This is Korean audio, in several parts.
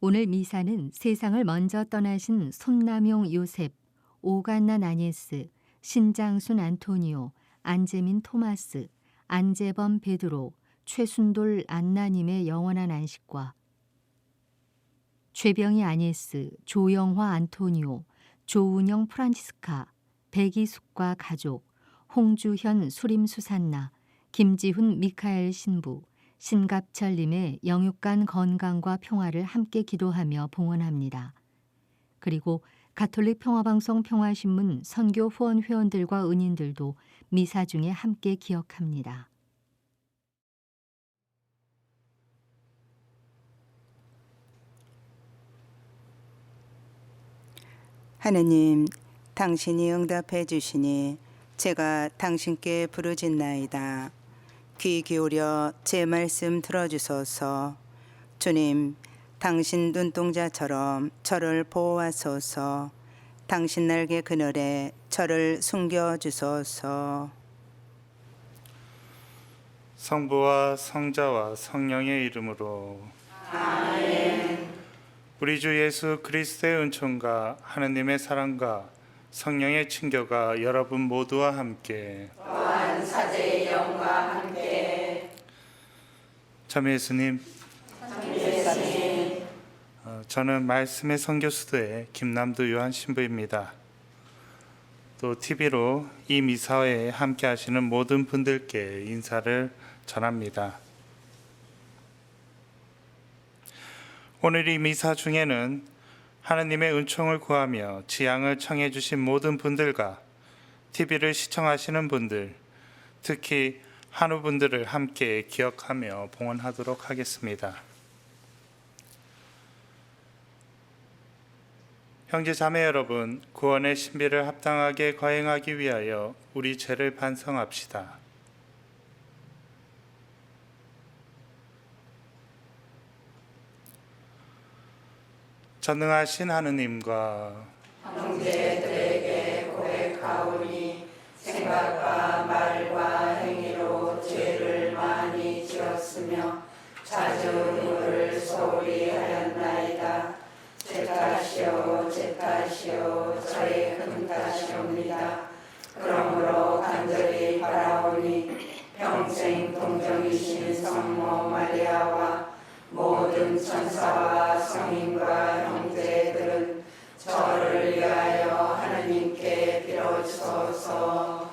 오늘 미사는 세상을 먼저 떠나신 손남용 요셉, 오간나 나니에스, 신장순 안토니오, 안재민 토마스, 안재범 베드로, 최순돌 안나님의 영원한 안식과 최병희 아니에스, 조영화 안토니오, 조운영 프란치스카, 백이숙과 가족, 홍주현 수림 수산나, 김지훈 미카엘 신부, 신갑철님의 영육간 건강과 평화를 함께 기도하며 봉헌합니다. 그리고 가톨릭 평화방송 평화신문 선교 후원 회원들과 은인들도 미사 중에 함께 기억합니다. 하느님, 당신이 응답해 주시니 제가 당신께 부르짖나이다. 귀 기울여 제 말씀 들어주소서. 주님, 당신 눈동자처럼 저를 보호하소서. 당신 날개 그늘에 저를 숨겨 주소서. 성부와 성자와 성령의 이름으로 우리 주 예수 그리스도의 은총과 하느님의 사랑과 성령의 친교가 여러분 모두와 함께 또한 사제의 함께 참 예수님 어, 저는 말씀의 선교수도의 김남도 요한 신부입니다. 또 TV로 이 미사회에 함께 하시는 모든 분들께 인사를 전합니다. 오늘 이 미사 중에는 하느님의 은총을 구하며 지향을 청해 주신 모든 분들과 TV를 시청하시는 분들, 특히 한우 분들을 함께 기억하며 봉헌하도록 하겠습니다. 형제 자매 여러분, 구원의 신비를 합당하게 거행하기 위하여 우리 죄를 반성합시다. 전능하신 하느님과 형제들에게 고백하오니 생각과 말과 지었으며 자주 누를 소홀히 하였나이다. 제 탓이요 제 탓이요 저의 큰 탓이옵니다. 그러므로 간절히 바라오니 평생 동정이신 성모 마리아와 모든 천사와 성인과 형제들은 저를 위하여 하나님께 빌어주소서.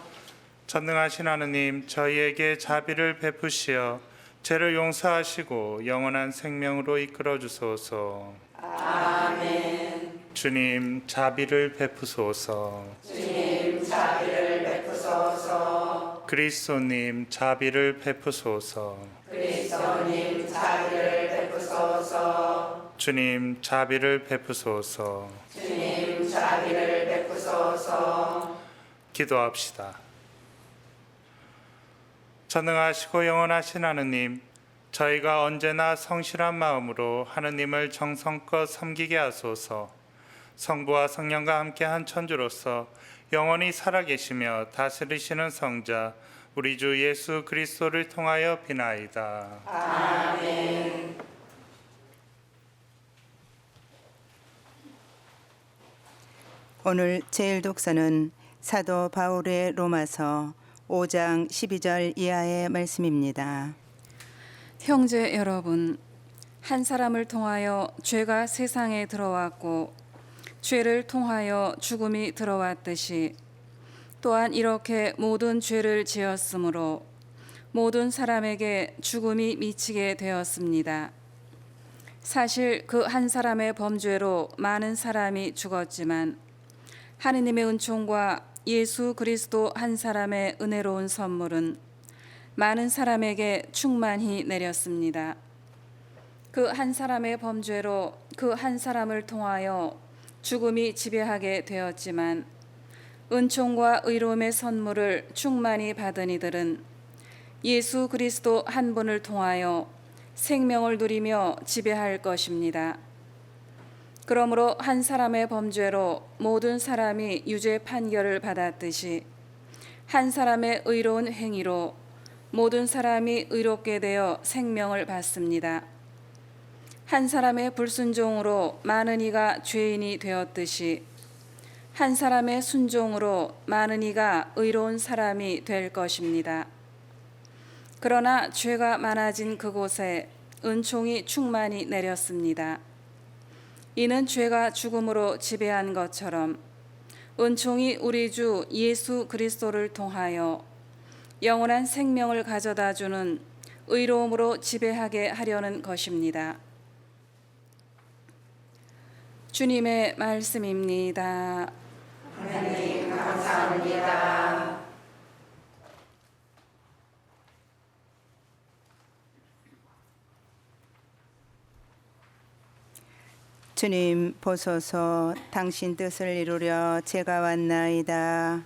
전능하신 하느님 저희에게 자비를 베푸시어 죄를 용서하시고 영원한 생명으로 이끌어 주소서. 아멘. 주님 자비를 베푸소서. 주님 자비를 베푸소서. 그리스도님 자비를 베푸소서. 그리스도님 자비를 베푸소서. 주님 자비를 베푸소서. 주님 자비를 베푸소서. 기도합시다. 전능하시고 영원하신 하느님, 저희가 언제나 성실한 마음으로 하느님을 정성껏 섬기게 하소서. 성부와 성령과 함께한 천주로서 영원히 살아계시며 다스리시는 성자 우리 주 예수 그리스도를 통하여 비나이다. 아멘. 오늘 제일 독서는 사도 바울의 로마서 5장 12절 이하의 말씀입니다. 형제 여러분, 한 사람을 통하여 죄가 세상에 들어왔고 죄를 통하여 죽음이 들어왔듯이 또한 이렇게 모든 죄를 지었으므로 모든 사람에게 죽음이 미치게 되었습니다. 사실 그 한 사람의 범죄로 많은 사람이 죽었지만 하느님의 은총과 예수 그리스도 한 사람의 은혜로운 선물은 많은 사람에게 충만히 내렸습니다. 그 한 사람의 범죄로 그 한 사람을 통하여 죽음이 지배하게 되었지만 은총과 의로움의 선물을 충만히 받은 이들은 예수 그리스도 한 분을 통하여 생명을 누리며 지배할 것입니다. 그러므로 한 사람의 범죄로 모든 사람이 유죄 판결을 받았듯이 한 사람의 의로운 행위로 모든 사람이 의롭게 되어 생명을 받습니다. 한 사람의 불순종으로 많은 이가 죄인이 되었듯이 한 사람의 순종으로 많은 이가 의로운 사람이 될 것입니다. 그러나 죄가 많아진 그곳에 은총이 충만히 내렸습니다. 이는 죄가 죽음으로 지배한 것처럼 은총이 우리 주 예수 그리스도를 통하여 영원한 생명을 가져다 주는 의로움으로 지배하게 하려는 것입니다. 주님의 말씀입니다. 주님 보소서 당신 뜻을 이루려 제가 왔나이다.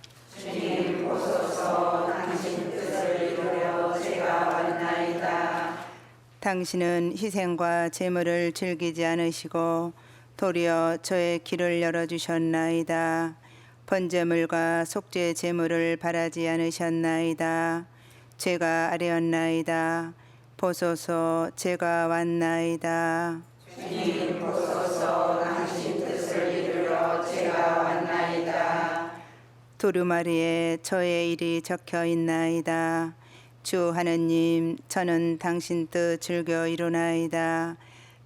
당신은 희생과 제물을 즐기지 않으시고 도리어 저의 길을 열어 주셨나이다. 번제물과 속죄 제물을 바라지 않으셨나이다. 제가 아뢰었나이다. 보소서 제가 왔나이다. 두루마리에 저의 일이 적혀 있나이다. 주 하느님, 저는 당신 뜻 즐겨 이루나이다.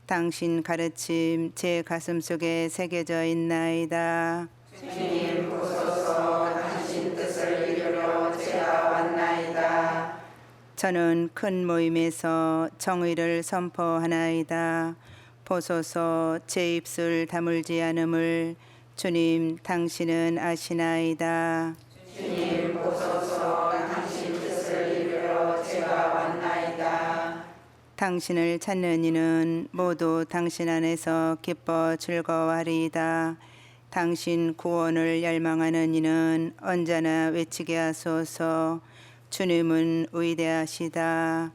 당신 가르침 제 가슴 속에 새겨져 있나이다. 저는 큰 모임에서 정의를 선포하나이다. 보소서 제 입술 다물지 않음을 주님 당신은 아시나이다. 당신을 찾는 이는 모두 당신 안에서 기뻐 즐거워하리이다. 당신 구원을 열망하는 이는 언제나 외치게 하소서. 주님은 위대하시다.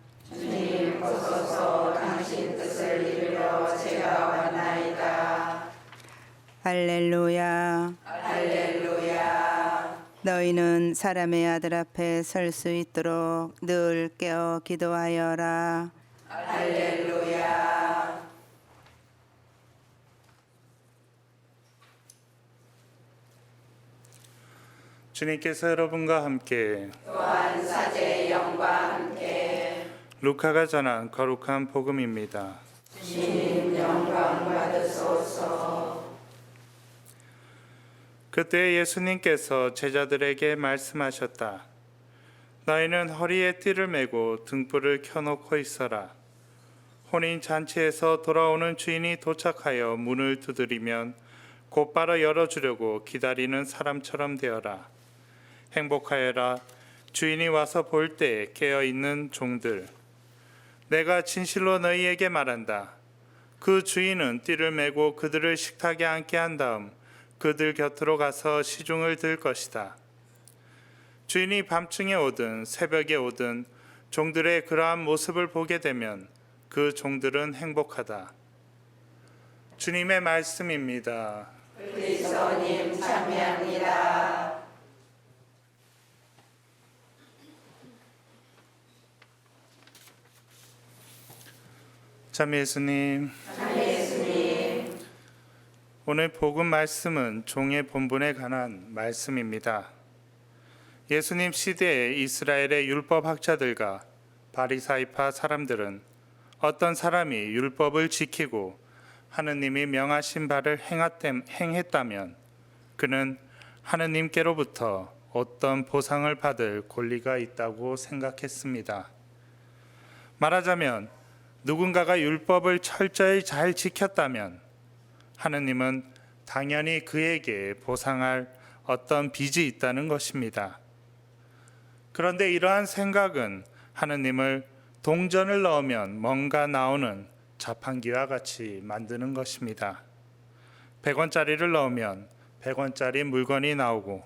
할렐루야. 너희는 사람의 아들 앞에 설 수 있도록 늘 깨어 기도하여라. 주님께서 여러분과 함께 또한 사제의 영과 함께 루카가 전한 거룩한 복음입니다. 주님 영광 받으소서 그때 예수님께서 제자들에게 말씀하셨다. 너희는 허리에 띠를 메고 등불을 켜놓고 있어라. 혼인 잔치에서 돌아오는 주인이 도착하여 문을 두드리면 곧바로 열어주려고 기다리는 사람처럼 되어라. 행복하여라. 주인이 와서 볼때 깨어 있는 종들. 내가 진실로 너희에게 말한다. 그 주인은 띠를 메고 그들을 식탁에 앉게 한 다음 그들 곁으로 가서 시중을 들 것이다. 주인이 밤중에 오든 새벽에 오든 종들의 그러한 모습을 보게 되면 그 종들은 행복하다. 주님의 말씀입니다. 그리스도님 참여합니다 참 예수님. 오늘 복음 말씀은 종의 본분에 관한 말씀입니다. 예수님 시대의 이스라엘의 율법 학자들과 바리사이파 사람들은 어떤 사람이 율법을 지키고 하느님이 명하신 바를 행했다면 그는 하느님께로부터 어떤 보상을 받을 권리가 있다고 생각했습니다. 말하자면 누군가가 율법을 철저히 잘 지켰다면 하느님은 당연히 그에게 보상할 어떤 빚이 있다는 것입니다. 그런데 이러한 생각은 하느님을 동전을 넣으면 뭔가 나오는 자판기와 같이 만드는 것입니다. 100원짜리를 넣으면 100원짜리 물건이 나오고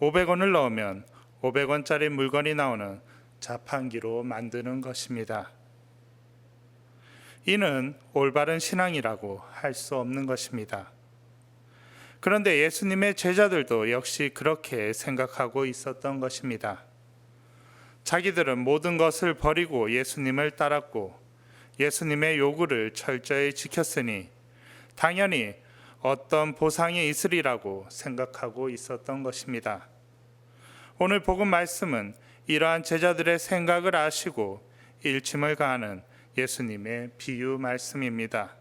500원을 넣으면 500원짜리 물건이 나오는 자판기로 만드는 것입니다. 이는 올바른 신앙이라고 할 수 없는 것입니다. 그런데 예수님의 제자들도 역시 그렇게 생각하고 있었던 것입니다. 자기들은 모든 것을 버리고 예수님을 따랐고 예수님의 요구를 철저히 지켰으니 당연히 어떤 보상이 있으리라고 생각하고 있었던 것입니다. 오늘 복음 말씀은 이러한 제자들의 생각을 아시고 일침을 가하는 예수님의 비유 말씀입니다.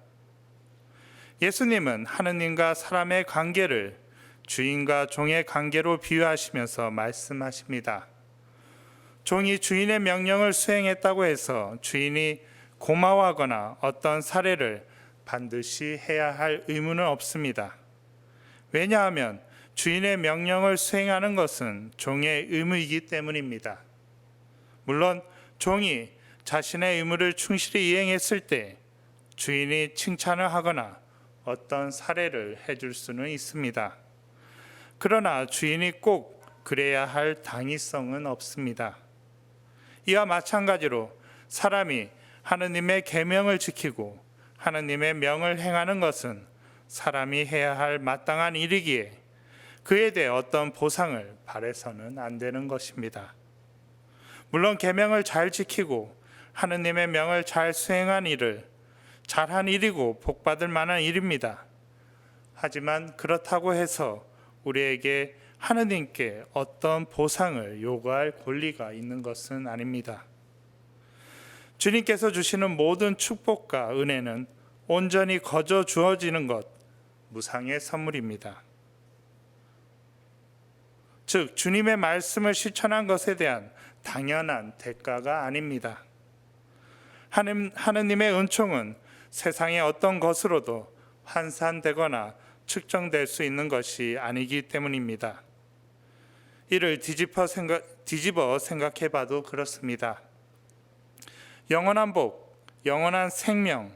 예수님은 하느님과 사람의 관계를 주인과 종의 관계로 비유하시면서 말씀하십니다. 종이 주인의 명령을 수행했다고 해서 주인이 고마워하거나 어떤 사례를 반드시 해야 할 의무는 없습니다. 왜냐하면 주인의 명령을 수행하는 것은 종의 의무이기 때문입니다. 물론 종이 자신의 의무를 충실히 이행했을 때 주인이 칭찬을 하거나 어떤 사례를 해줄 수는 있습니다. 그러나 주인이 꼭 그래야 할 당위성은 없습니다. 이와 마찬가지로 사람이 하느님의 계명을 지키고 하느님의 명을 행하는 것은 사람이 해야 할 마땅한 일이기에 그에 대해 어떤 보상을 바래서는 안 되는 것입니다. 물론 계명을 잘 지키고 하느님의 명을 잘 수행한 일을 잘한 일이고 복받을 만한 일입니다. 하지만 그렇다고 해서 우리에게 하느님께 어떤 보상을 요구할 권리가 있는 것은 아닙니다. 주님께서 주시는 모든 축복과 은혜는 온전히 거저 주어지는 것, 무상의 선물입니다. 즉, 주님의 말씀을 실천한 것에 대한 당연한 대가가 아닙니다. 하느님, 하느님의 은총은 세상의 어떤 것으로도 환산되거나 측정될 수 있는 것이 아니기 때문입니다. 이를 뒤집어 생각, 뒤집어 생각해 봐도 그렇습니다. 영원한 복, 영원한 생명,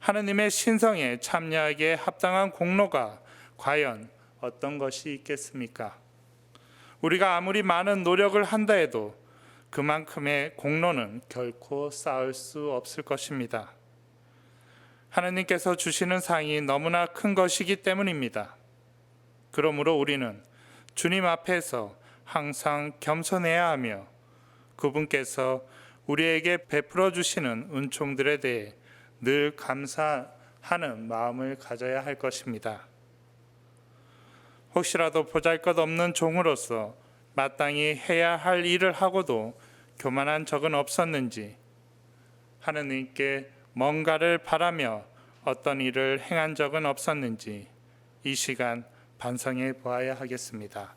하느님의 신성에 참여하기에 합당한 공로가 과연 어떤 것이 있겠습니까? 우리가 아무리 많은 노력을 한다 해도 그만큼의 공로는 결코 쌓을 수 없을 것입니다. 하느님께서 주시는 상이 너무나 큰 것이기 때문입니다. 그러므로 우리는 주님 앞에서 항상 겸손해야 하며 그분께서 우리에게 베풀어 주시는 은총들에 대해 늘 감사하는 마음을 가져야 할 것입니다. 혹시라도 보잘것 없는 종으로서 마땅히 해야 할 일을 하고도 교만한 적은 없었는지 하느님께 뭔가를 바라며 어떤 일을 행한 적은 없었는지 이 시간 반성해 보아야 하겠습니다.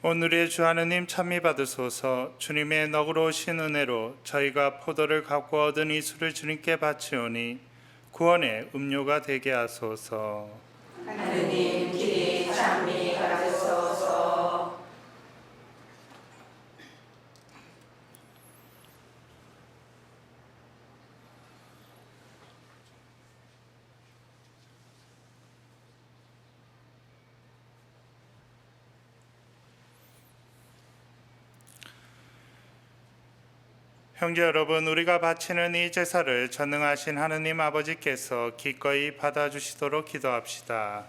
오늘의 주 하느님 찬미 받으소서. 주님의 너그러 오신 은혜로 저희가 포도를 갖고 얻은 이 술을 주님께 바치오니 구원의 음료가 되게 하소서. 하느님 귀 찬미 받으소서 형제 여러분, 우리가 바치는 이 제사를 전능하신 하느님 아버지께서 기꺼이 받아주시도록 기도합시다.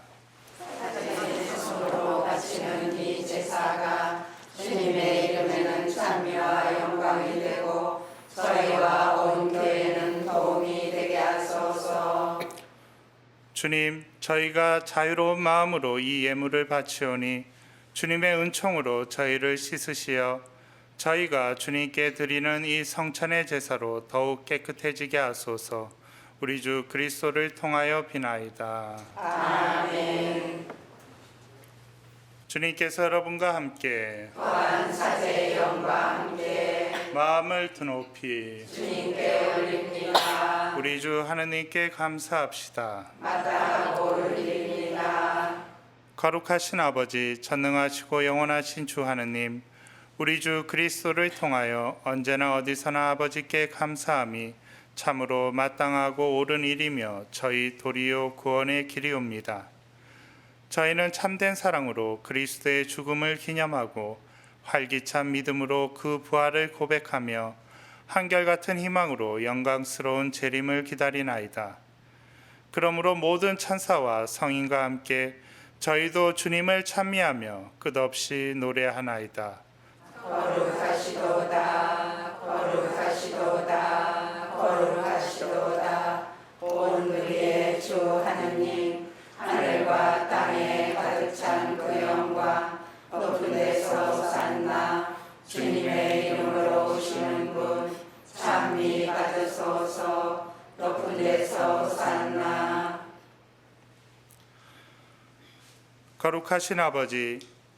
바치는 이 제사가 주님의 이름에는 찬미와 영광이 되고 저희와 온 교회는 도움이 되게 하소서. 주님, 저희가 자유로운 마음으로 이 예물을 바치오니 주님의 은총으로 저희를 씻으시어 저희가 주님께 드리는 이 성찬의 제사로 더욱 깨끗해지게 하소서. 우리 주 그리스도를 통하여 비나이다. 아멘. 주님께서 여러분과 함께 또한 사제의 영과 함께 마음을 드높이 주님께 올립니다. 우리 주 하느님께 감사합시다. 마땅하고 올립니다. 거룩하신 아버지, 전능하시고 영원하신 주 하느님, 우리 주 그리스도를 통하여 언제나 어디서나 아버지께 감사함이 참으로 마땅하고 옳은 일이며 저희 도리요 구원의 길이옵니다. 저희는 참된 사랑으로 그리스도의 죽음을 기념하고 활기찬 믿음으로 그 부활을 고백하며 한결같은 희망으로 영광스러운 재림을 기다리나이다. 그러므로 모든 천사와 성인과 함께 저희도 주님을 찬미하며 끝없이 노래하나이다. 거룩하시도다 거룩하시도다 거룩하시도다. 온 우리의 주 하느님 하늘과 땅에 가득 찬 그 영광 높은 데서 산나. 주님의 이름으로 오시는 분 찬미 받으소서. 높은 데서 산나. 거룩하신 아버지,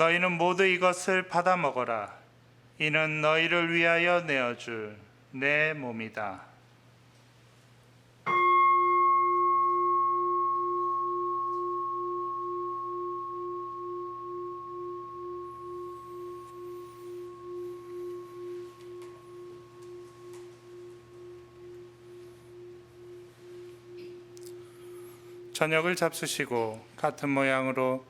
너희는 모두 이것을 받아 먹어라. 이는 너희를 위하여 내어줄 내 몸이다. 저녁을 잡수시고 같은 모양으로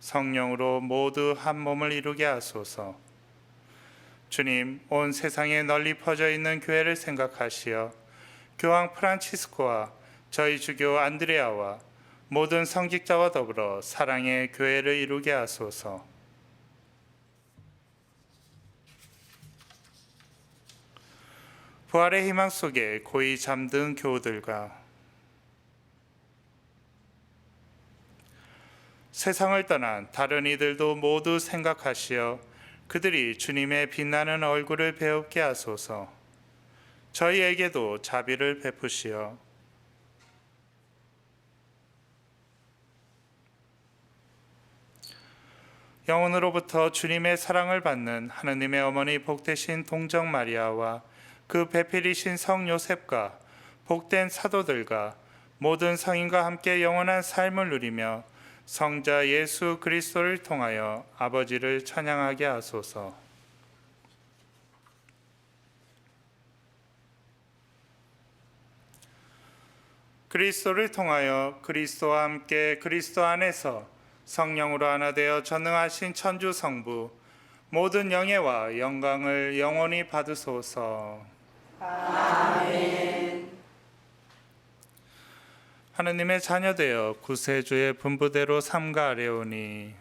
성령으로 모두 한 몸을 이루게 하소서. 주님, 온 세상에 널리 퍼져 있는 교회를 생각하시어 교황 프란치스코와 저희 주교 안드레아와 모든 성직자와 더불어 사랑의 교회를 이루게 하소서. 부활의 희망 속에 고이 잠든 교우들과 세상을 떠난 다른 이들도 모두 생각하시어 그들이 주님의 빛나는 얼굴을 배웁게 하소서. 저희에게도 자비를 베푸시어 영혼으로부터 주님의 사랑을 받는 하느님의 어머니 복되신 동정 마리아와 그 배필이신 성 요셉과 복된 사도들과 모든 성인과 함께 영원한 삶을 누리며 성자 예수 그리스도를 통하여 아버지를 찬양하게 하소서. 그리스도를 통하여 그리스도와 함께 그리스도 안에서 성령으로 하나 되어 전능하신 천주 성부 모든 영예와 영광을 영원히 받으소서. 아멘. 하느님의 자녀되어 구세주의 분부대로 삼가하려오니.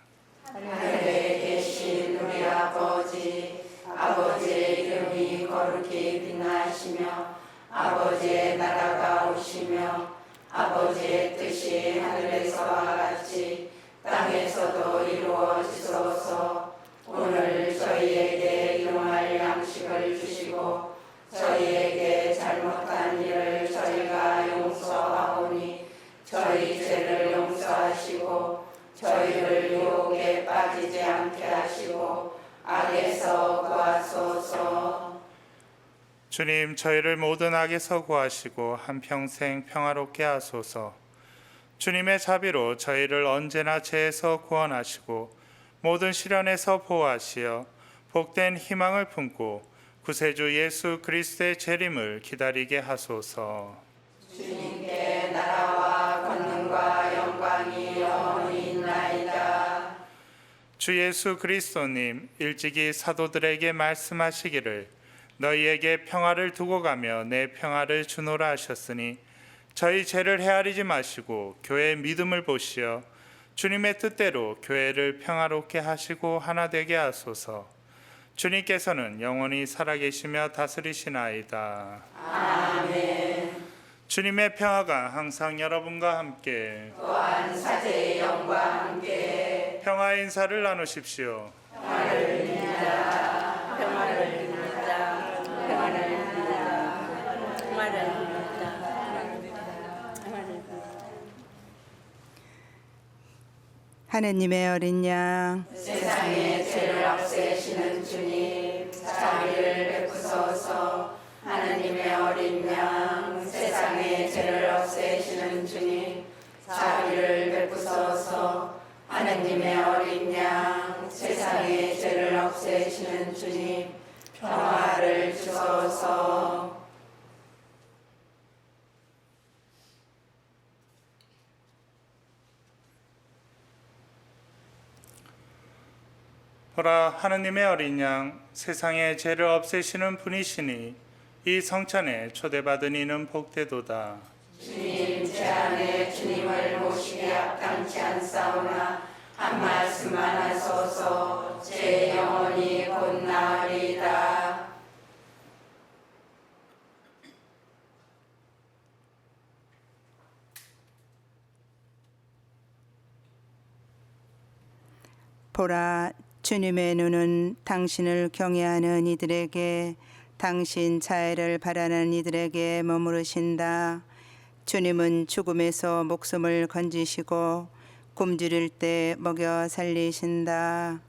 하늘에 계신 우리 아버지 아버지의 이름이 거룩히 빛나시며 아버지의 나라가 오시며 아버지의 뜻이 하늘에서와 같이 땅에서도 이루 하시고 저희를 유혹에 빠지지 않게 하시고 악에서 구하소서 주님 저희를 모든 악에서 구하시고 한 평생 평화롭게 하소서. 주님의 자비로 저희를 언제나 죄에서 구원하시고 모든 시련에서 보호하시어 복된 희망을 품고 구세주 예수 그리스도의 재림을 기다리게 하소서. 주님께 나라 주 예수 그리스도님 일찍이 사도들에게 말씀하시기를 너희에게 평화를 두고 가며 내 평화를 주노라 하셨으니 저희 죄를 헤아리지 마시고 교회의 믿음을 보시어 주님의 뜻대로 교회를 평화롭게 하시고 하나 되게 하소서. 주님께서는 영원히 살아계시며 다스리시나이다. 아멘. 주님의 평화가 항상 여러분과 함께 또한 사제의 영과 함께 평화 인사를 나누십시오. 하느님의 어린 양 세상의 죄를 없애시는 주님 자비를 베푸소서 하나님의 어린 양 세상의 죄를 없애시는 주님 자비를 베푸소서 하나님의 어린 양 세상의 죄를 없애시는 주님 평화를 주소서 보라 하느님의 어린 양 세상의 죄를 없애시는 분이시니 이 성찬에 초대받은 이는 복되도다. 주님 제 안에 주님을 모시기 합당치 않사오나 한 말씀만 하소서 제 영혼이 곧 나으리이다 보라 주님의 눈은 당신을 경외하는 이들에게 당신 자애를 바라는 이들에게 머무르신다. 주님은 죽음에서 목숨을 건지시고 굶주릴 때 먹여 살리신다.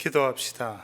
기도합시다.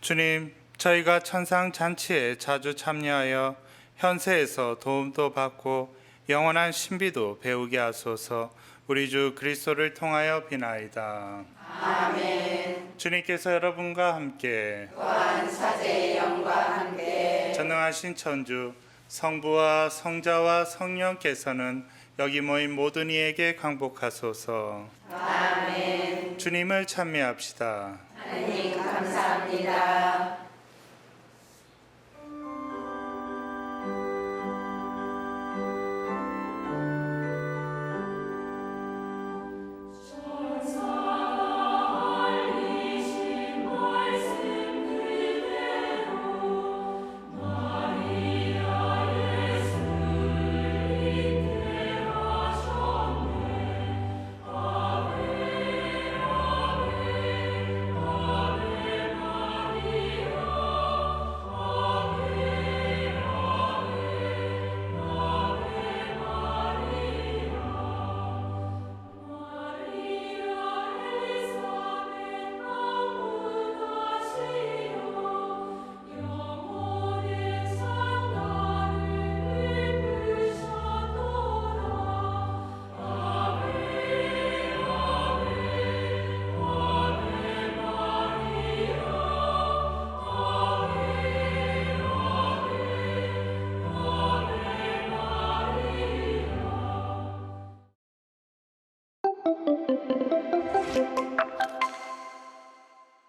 주님, 저희가 천상 잔치에 자주 참여하여 현세에서 도움도 받고 영원한 신비도 배우게 하소서. 우리 주 그리스도를 통하여 비나이다. 아멘. 주님께서 여러분과 함께 또한 사제의 영과 함께 전능하신 천주 성부와 성자와 성령께서는 여기 모인 모든 이에게 강복하소서. 아멘. 주님을 찬미합시다. 하느님 감사합니다.